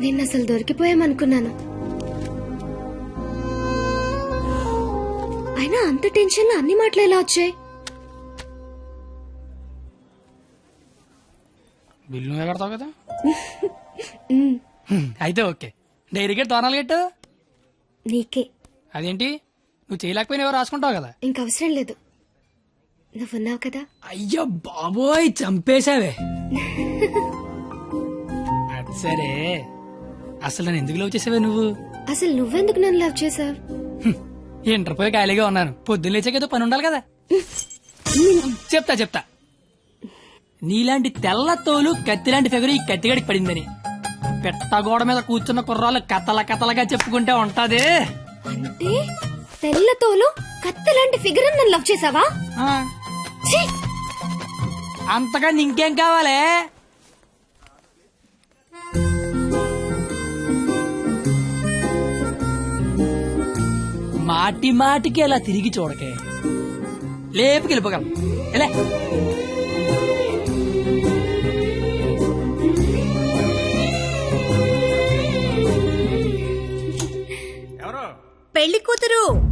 నేను అసలు దొరికిపోయామనుకున్నాను. అయినా అంత టెన్షన్లో అన్ని మాటలు ఎలా వచ్చాయి? బిల్లు నువ్వే కడతావు కదా? అయితే ఓకే. డైరీ గేట్ తోనాలు గెట్టు నీకే. అదేంటి? నువ్వు చేయలేకపోయినా ఎవరు రాసుకుంటావు కదా? ఇంక అవసరం లేదు. నువ్వున్నావు కదా? అయ్యో బాబోయ్ చంపేశావే. అది సరే. అసలు నన్ను ఎందుకు లవ్ చేసావే నువ్వు? అసలు నువ్వెందుకు నన్ను లవ్ చేసావు ఇంటర్ పోయి ఖాళీగా ఉన్నాను. పొద్దున్న లేచాక ఏదో పని ఉండాలి కదా. చెప్తా చెప్తా. నీలాంటి తెల్ల తోలు కత్తిలాంటి ఫిగర్ ఈ కత్తిగడికి పడిందని. పెట్టగోడ మీద కూర్చున్న కుర్రాళ్ళు కథల కథలుగా చెప్పుకుంటే ఉంటది. అంటే తెల్లతోలు కత్తెలాంటి ఫిగర్ నన్ను లవ్ చేసావా అంతగా ఇంకేం కావాలే? మాటి మాటికి అలా తిరిగి చూడకే. లేపుకి వెళ్ళిపోగలం ఎలా పెళ్ళి కూతురు.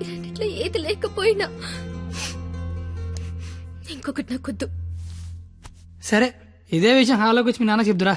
ఈ రెండిట్లో ఏది లేకపోయినా ఇంకొకటి నాకొద్దు. సరే ఇదే విషయం హాల్లోకి వచ్చి మీ నాన్న చెప్దురా.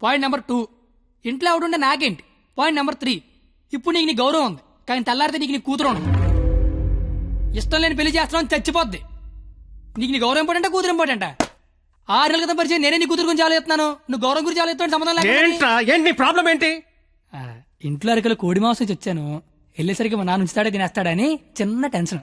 పాయింట్ నెంబర్ టూ ఇంట్లో ఎవడుండే నాకేంటి? పాయింట్ నెంబర్ త్రీ ఇప్పుడు నీకు నీ గౌరవం ఉంది. కానీ తెల్లారితే నీకు నీ కూతురు ఉండదు. ఇష్టం లేని పెళ్ళి చేస్తున్నావు అని చచ్చిపోద్ది. నీకు నీ గౌరవం ఇంపార్టెంటా కూతురు ఇంపార్టెంటా ఆరు నెలల క్రితం పరిచయం నేనే నీ కూతురు గురించి ఆలోచిస్తున్నాను. నువ్వు గౌరవం గురించి ఆలోచిస్తాను సంబంధం లేకుండా ఏంట్రా? ఏంటి నీ ప్రాబ్లం ఏంటి? ఆ, ఇంట్లో అరకలు కోడి మాంసం తెచ్చాను వెళ్ళేసరికి మా నాన్న ఉంచుతాడే తినేస్తాడని చిన్న టెన్షన్.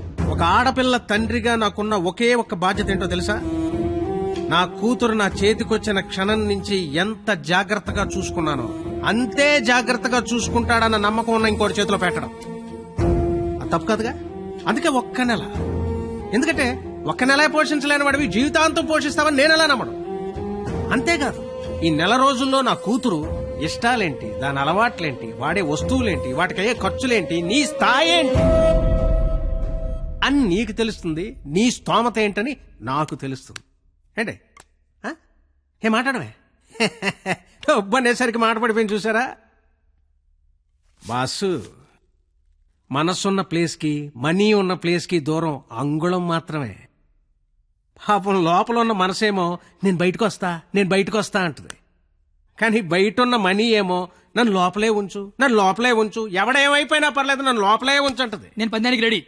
ఒక ఆడపిల్ల తండ్రిగా నాకున్న ఒకే ఒక్క బాధ్యత ఏంటో తెలుసా? నా కూతురు నా చేతికొచ్చిన క్షణం నుంచి ఎంత జాగ్రత్తగా చూసుకున్నానో అంతే జాగ్రత్తగా చూసుకుంటాడన్న నమ్మకం ఉన్న ఇంకోటి చేతిలో పెట్టడం. తప్పు కాదుగా? అందుకే ఒక్క నెల. ఎందుకంటే ఒక్క నెల పోషించలేని వాడివి జీవితాంతం పోషిస్తావని నేను ఎలా నమ్మడం అంతేకాదు ఈ నెల రోజుల్లో నా కూతురు ఇష్టాలేంటి దాని అలవాట్లేంటి వాడే వస్తువులేంటి వాటికయ్యే ఖర్చులేంటి నీ స్థాయి ఏంటి? అని నీకు తెలుస్తుంది నీ స్తోమత ఏంటని నాకు తెలుస్తుంది. ఏంటి? ఏ మాట్లాడమే? ఒబ్బనేసరికి మాట పడిపోయింది చూసారా? బాసు మనసున్న ప్లేస్కి మనీ ఉన్న ప్లేస్కి దూరం అంగుళం మాత్రమే. పాపం లోపల ఉన్న మనసేమో నేను బయటకు వస్తా నేను బయటకు వస్తా అంటుంది. కానీ బయట ఉన్న మనీ ఏమో నన్ను లోపలే ఉంచు నన్ను లోపలే ఉంచు ఎవడేమైపోయినా పర్లేదు నన్ను లోపలే ఉంచు అంటది. నేను పందానికి రెడీ.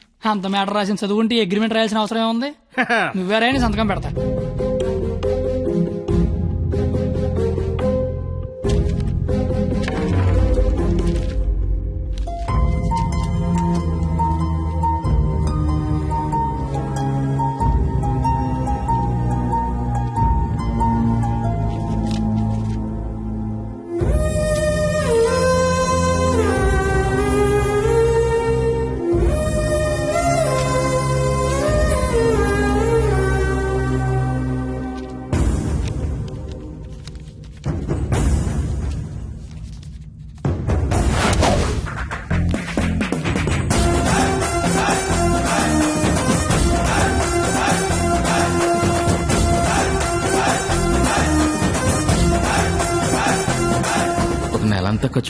అంత మ్యాటర్ రాసిన చదువుకుంటే అగ్రిమెంట్ రాయాల్సిన అవసరం ఏముంది? నువ్వేరైనా సంతకం పెడతా.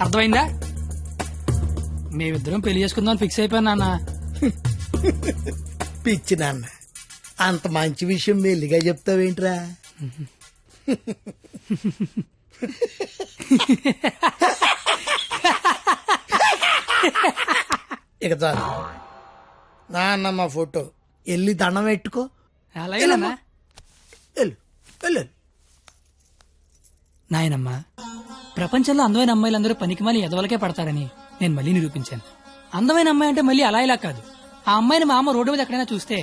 అర్థమైందా? మేమిద్దరం పెళ్ళి చేసుకుందాం ఫిక్స్ అయిపోయాను నాన్న. పిచ్చి నాన్న అంత మంచి విషయం మెల్లిగా చెప్తావేంట్రా? ఇక చాలు. నాన్నమ్మ ఫోటో. వెళ్ళి దండం పెట్టుకో. అలాగే నాన్న వెళ్ళు వెళ్ళు నాయనమ్మా. ప్రపంచంలో అందమైన అమ్మాయిలందరూ పనికిమాలి ఎదవలకే పడతారని నేను మళ్ళీ నిరూపించాను. అందమైన అమ్మాయి అంటే మళ్ళీ అలా ఇలా కాదు. ఆ అమ్మాయిని మా అమ్మ రోడ్డు మీద ఎక్కడైనా చూస్తే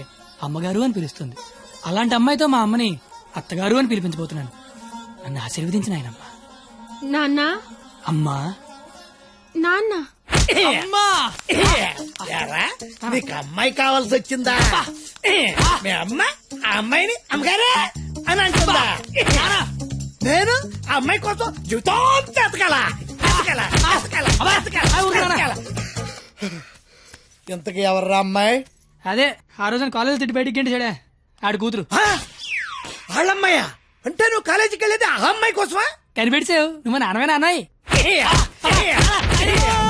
అమ్మగారు అని పిలుస్తుంది. అలాంటి అమ్మాయితో మా అమ్మని అత్తగారు అని పిలిపించబోతున్నాను. నన్ను ఆశీర్వదించిన ఆయనమ్మా నాన్న? అమ్మా. నాన్న? అమ్మా! ఎరా నీకు అమ్మాయి కావాల్సి వచ్చిందా? మీ అమ్మ? ఆ అమ్మాయిని? అమ్మగారే? అని ఆ అమ్మాయి కోసం జీవితం ఎతకాల ఎతకాల ఎతకాల ఎతకాల ఎతకాల ఇంతకీ ఎవర్రా అమ్మాయి అదే ఆ రోజున కాలేజ్ తిట్టి బయటికి గంట చెడే ఆడి కూతురు? వాళ్ళమ్మాయా అంటే నువ్వు కాలేజీకి వెళ్ళేది ఆ అమ్మాయి కోసమా కనిపెడిసావు నువ్వు నాన్నమే ఏ.